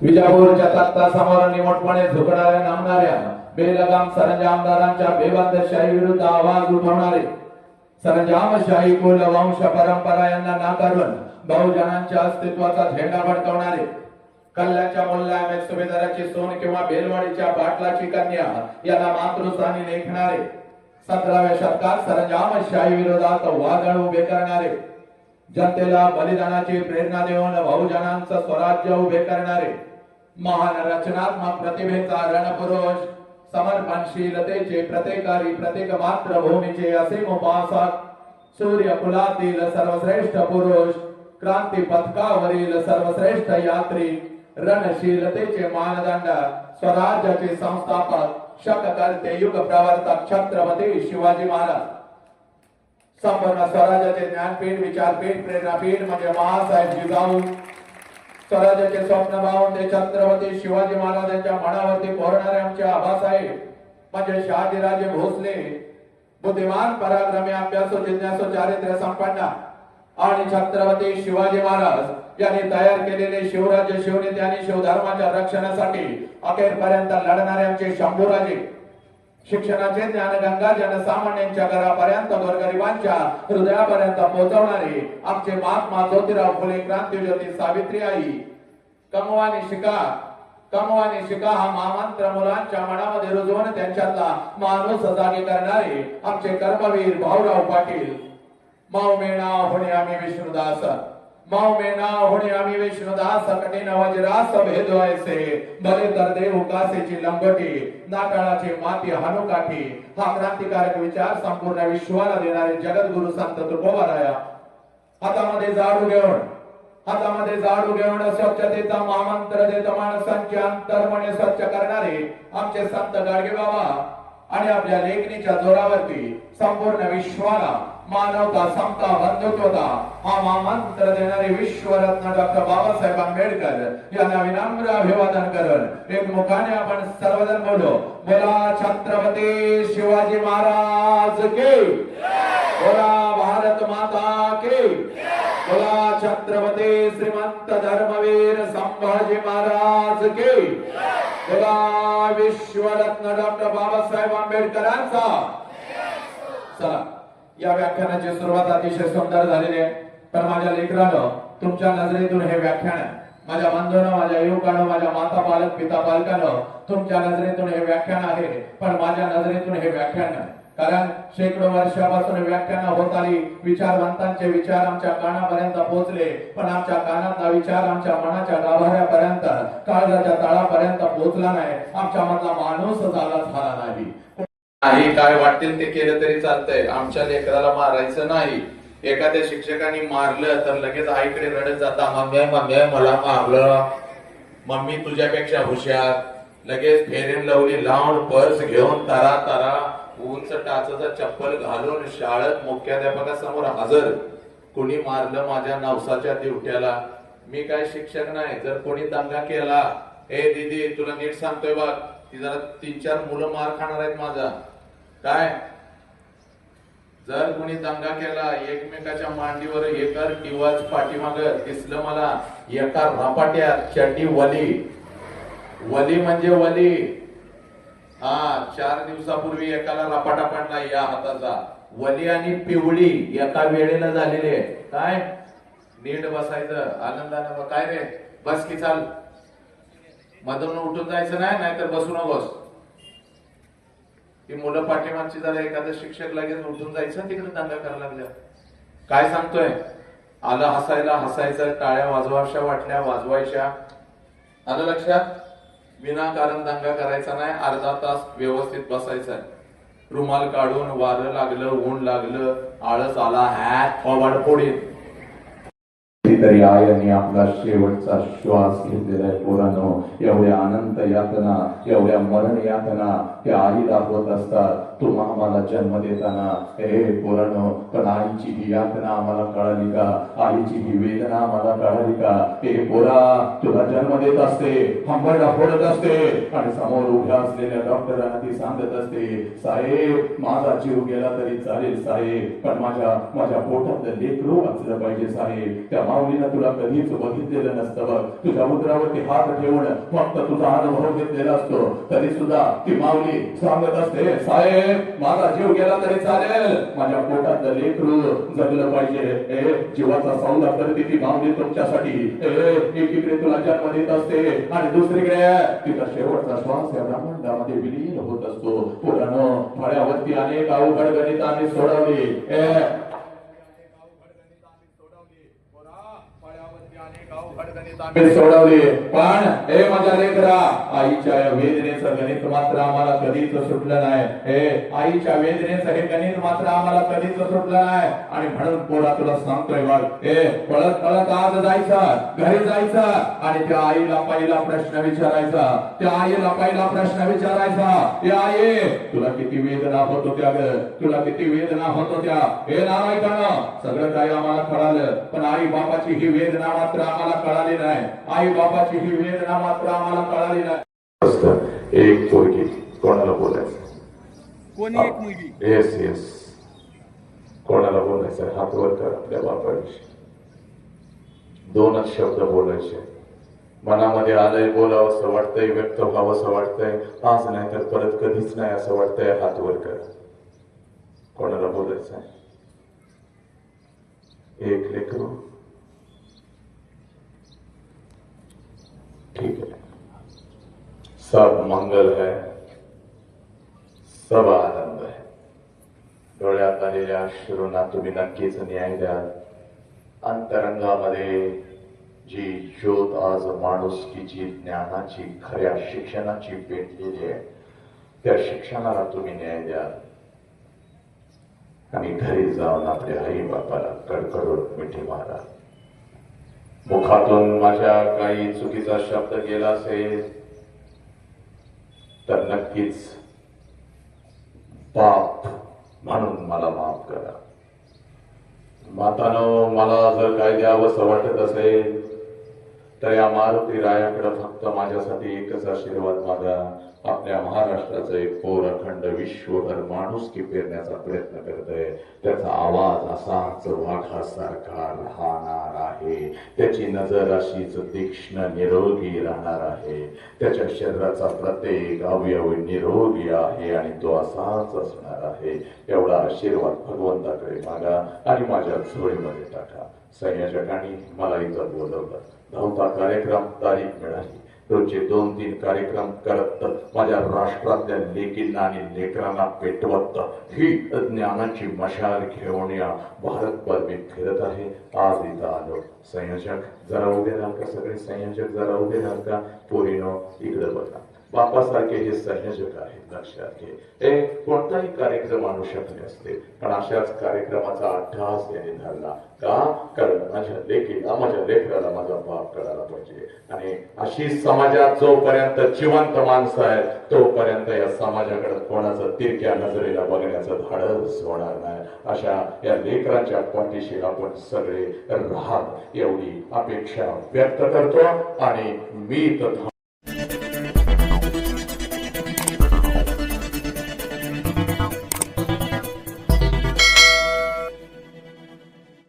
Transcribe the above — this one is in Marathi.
विजापूरच्या तत्ता समोर निमटपणे झुकणाऱ्या नामणाऱ्या बेलगाम सरंजामदारांच्या बेबंदशाही विरुद्ध आवाज उठवणारे सरंजामशाही कुल वंश परंपरा यांना नाकारून बहुजनांच्या अस्तित्वाचा झेंडा फडकवणारे कल्ल्याच्या मुल्ला सुभेदाराची सोन किंवा बेलवाडीच्या बाटलाची कन्या यांना मातृस्थानी लेखणारे सतराव्या शतकात सरंजामशाही विरोधात वादळ उभे करणारे जनतेला बलिदानाची प्रेरणा देऊन बहुजनांचं स्वराज्य उभे करणारे महान रचनात्मक प्रतिभेचा रणपुरुष समर्पणशीलतेचे प्रत्येकारी प्रत्येक मात्र भूमीचे असे उपासक सूर्य कुलातील सर्वश्रेष्ठ पुरुष क्रांती पथकावरील सर्वश्रेष्ठ यात्री रणशीलतेचे मानदंड स्वराज्याचे संस्थापक शककर्ते युग प्रवर्तक छत्रपती शिवाजी महाराज. संपूर्ण स्वराज्याचे ज्ञानपीठ विचारपीठ प्रेरणापीठ म्हणजे महासाहेब जिजाऊ स्वराज्याचे स्वप्न पाहून ते छत्रपती शिवाजी महाराजांच्या मनावरती पोहणारे आमचे आबासाहेब म्हणजे शहाजीराजे भोसले बुद्धिमान पराक्रमी अभ्यासो जिज्ञासो चारित्र्य संपन्न आणि छत्रपती शिवाजी महाराज यांनी तयार केलेले शिवराज्य शिवनेते आणि शिवधर्माच्या रक्षणासाठी अखेरपर्यंत लढणारे आमचे शंभूराजे. शिक्षणाचे ज्ञानगंगा जनसामान्यांच्या घरापर्यंत गोरगरिबांच्या हृदयापर्यंत पोहोचवणारे आमचे महात्मा ज्योतिराव फुले क्रांतीज्योती सावित्री आई. कमवानी शिका कमवानी शिका हा महामंत्र मुलांच्या मनामध्ये रुजवून त्यांच्यातला माणूस जागे करणारे आमचे कर्मवीर भाऊराव पाटील. माऊ मेणा होणे आम्ही विष्णुदास. माओ में माऊ मेणा होणे आम्ही विष्णुदास कठीण वज्रास भेदवायचे. भले तर देव कासेची लंगोटी नाटाळाची माती हानुकाठी हा क्रांतिकारक विचार संपूर्ण विश्वाला देणारे जगद्गुरु संत तुकोबाराया. हातामध्ये झाडू घेऊन हातामध्ये झाडू घेऊन स्वच्छतेचा महामंत्र देत माणसांचे अंतर्मने स्वच्छ करणारे आमचे संत गाडगे बाबा आणि आपल्या लेखणीच्या जोरावरती संपूर्ण विश्वाला मानवता समता बंधुत्वता हा महामंत्र देणारे विश्वरत्न डॉक्टर बाबासाहेब आंबेडकर यांना विनम्र अभिवादन करून एक मुखाने आपण सर्वजण बोलो. बोला छत्रपती शिवाजी महाराज के? बोला भारत माता के? बोला छत्रपती श्रीमंत धर्मवीर संभाजी महाराज के? बोला विश्वरत्न डॉक्टर बाबासाहेब आंबेडकरांचा. चला या व्याख्यानाची सुरुवात अतिशय सुंदर झालेली आहे. पण माझ्या लेकरानं तुमच्या नजरेतून हे व्याख्यान माझ्या बंधून माझ्या युवकानं माझ्या माता पालक पिता पालकानं तुमच्या नजरेतून हे व्याख्यान आहे पण माझ्या नजरेतून हे व्याख्यान नाही. कारण शेकडो वर्षापासून व्याख्यान होत आली. विचारवंतांचे विचार आमच्या कानापर्यंत पोहोचले. पण आमच्या कानाचा विचार आमच्या मनाच्या गाभाऱ्यापर्यंत काळजाच्या तळापर्यंत पोहोचला नाही. आमच्या मधला माणूस झाला झाला नाही. नाही काय वाटेल ते केलं तरी चालतंय. आमच्या लेकराला मारायचं नाही. एखाद्या शिक्षकाने मारलं तर लगेच आईकडे रडत जाता मम्मी मम्मी मला मारलं. मम्मी तुझ्यापेक्षा हुशार. लगेच फेरेन लावली लावून पर्स घेऊन तारा तारा. उंच टाचाचा चप्पल घालून शाळेत मुख्याध्यापकासमोर हजर. कोणी मारलं माझ्या नवसाच्या दिवट्याला? मी काय शिक्षक नाही. जर कोणी दंगा केला ए दीदी तुला नीट सांगतोय बघ ती जरा तीन चार मुलं मार खाणार आहेत माझा. काय? जर कोणी दंगा केला एकमेकाच्या मांडीवर एकर किंवाच पाठीमाग दिसलं मला एका रपाट्यात चड्डी वली. वली म्हणजे वली. हा चार दिवसापूर्वी एकाला रपाटा पडला या हाताचा. वली आणि पिवळी एका वेळेला झालेले आहे. काय? नीट बसायचं. आनंदानं मग काय रे? बस की चाल. मधून उठून जायचं नाही नाहीतर बसू नकोस. ती मुलं पाठीमागची जरा एखादं शिक्षक लगेच उठून जायचं तिकडे दंगा करायला लागल्या. काय सांगतोय? आलं हसायला हसायचं टाळ्या वाजवाशा वाटल्या वाजवायच्या. आलं लक्षात? विनाकारण दंगा करायचा नाही अर्धा तास व्यवस्थित बसायचा. रुमाल काढून वारं लागलं ऊन लागलं आळस आला हॅ फवाड फोडीन तरी आयाने आपला शेवटचा श्वास घेतलेला आहे. पोरांनो एवढ्या अनंत यातना एवढ्या मरण यातना त्या आई दाखवत असतात. तुम्हा आम्हाला जन्म देताना. हे पोरानो पण आईची ही यातना आम्हाला कळाली का? आईची ही वेदना आम्हाला कळाली का? हे पोरा तुला जन्म देत असते हंबरडा फोडत असते आणि समोर उभ्या असलेल्या डॉक्टरांना ती सांगत असते साहेब माझा जीव गेला तरी चालेल साहेब पण माझ्या माझ्या पोटातलं लेकरू वाचलं पाहिजे साहेब. त्या माऊलीनं तुला कधीच बघितलेलं नसतं बघ. तुझ्या उदरावरती हात ठेवून फक्त तुझा अनुभव घेतलेला असतो. तरी सुद्धा ती माऊली सांगत असते साहेब माझा जीव गेला तरी चालेल. माझ्या पोटातलं लेकरू जगलं पाहिजे. ए जीवाचा सौदा करते ती माऊली तुमच्यासाठी. ए एकीकडे तुला जन्म देत असते आणि दुसरीकडे तिचा शेवटचा श्वास या ब्रह्मांडामध्ये विलीन होत असतो. पुराण फळ्यावरती अनेक अवघड गणित आम्ही सोडवली. ए मी सोडवली. पण हे माझ्या लेकरा आईच्या वेदनेचं गणित मात्र आम्हाला कधीच सुटलं नाही. हे आईच्या वेदनेचं हे गणित मात्र आम्हाला कधीच सुटलं नाही. आणि म्हणून पोरा तुला सांगतोय बघ हे पळत पळत आज जायचं घरी जायचं आणि त्या आईला पहिला प्रश्न विचारायचा. त्या आईला पहिला प्रश्न विचारायचा या आई तुला किती वेदना होत होत्या ग? तुला किती वेदना होत होत्या हे नारायण सगळं काही आम्हाला कळालं. पण आई बापाची ही वेदना मात्र आम्हाला कळाली नाही. आई बापाची ही वेदना मात्र आम्हाला कळाली नाही. एक पोरगी कोणाला बोलायचं? कोणी एक मुलगी? येस येस कोणाला बोलायचं? हात वर कर आपल्या बापाविषयी. दोनच शब्द बोलायचे. मनामध्ये आलंय बोलावं असं वाटतंय व्यक्त व्हावं असं वाटतंय. आज नाही तर परत कधीच नाही असं वाटतंय. हात वर कर. कोणाला बोलायचं आहे एक लेकरू ठीक है सब मंगल है सब आनंद है। डोळ्यात आलेल्या शिरोना तुम्ही नक्कीच न्याय द्याल अंतरंगामध्ये जी ज्योत आज माणुसकीची ज्ञानाची खऱ्या शिक्षणाची पेटलेली आहे त्या शिक्षणाला तुम्ही न्याय द्याल आणि घरी जाऊन आपल्या आई बापाला कडकडून मिठी मारा. मुखातून माझ्या काही चुकीचा शब्द गेला असेल तर नक्कीच पाप म्हणून मला माफ करा. मातानं मला जर काय द्यावंसं वाटत असेल तर या मारुती रायाकडे फक्त माझ्यासाठी एकच आशीर्वाद मागा. आपल्या महाराष्ट्राचं एक पोर अखंड विश्वभर माणुसकी पेरण्याचा प्रयत्न करत आहे. त्याचा आवाज असाच वाघासारखा राहणार आहे. त्याची नजर अशीच तीक्ष्ण निरोगी राहणार आहे. त्याच्या शरीराचा प्रत्येक अवयव निरोगी आहे आणि तो असाच असणार आहे. एवढा आशीर्वाद भगवंताकडे मागा आणि माझ्या झोळीमध्ये टाका. संयोजकांनी मला इथं बोलवलं. धावता कार्यक्रम तारीख मिळाली. रोजचे दोन तीन कार्यक्रम करत माझ्या राष्ट्रातल्या लेकींना आणि लेकरांना पेटवत ही ज्ञानाची मशाल घेऊन या भारतभर मी फिरत आहे. आज इथं आलो. संयोजक जरा उभे राहा का? सगळे संयोजक जरा उभे राहा का? पोरीनो इकडे बघा. बापासारखे हे संयोजक आहेत लक्षात घे हे कोणताही कार्यक्रम आणू शकले असते पण अशाच कार्यक्रमाचा अट्टहास यांनी धरला. का? कारण माझ्या लेखीला माझ्या लेकराला माझा बाप करायला पाहिजे. आणि अशी समाजात जोपर्यंत जिवंत माणसं आहेत तोपर्यंत या समाजाकडे कोणाचं तिरक्या नजरेला बघण्याचं धाडस होणार नाही. अशा या लेकरांच्या पाठीशी आपण सगळे राहत एवढी अपेक्षा व्यक्त करतो आणि मी तर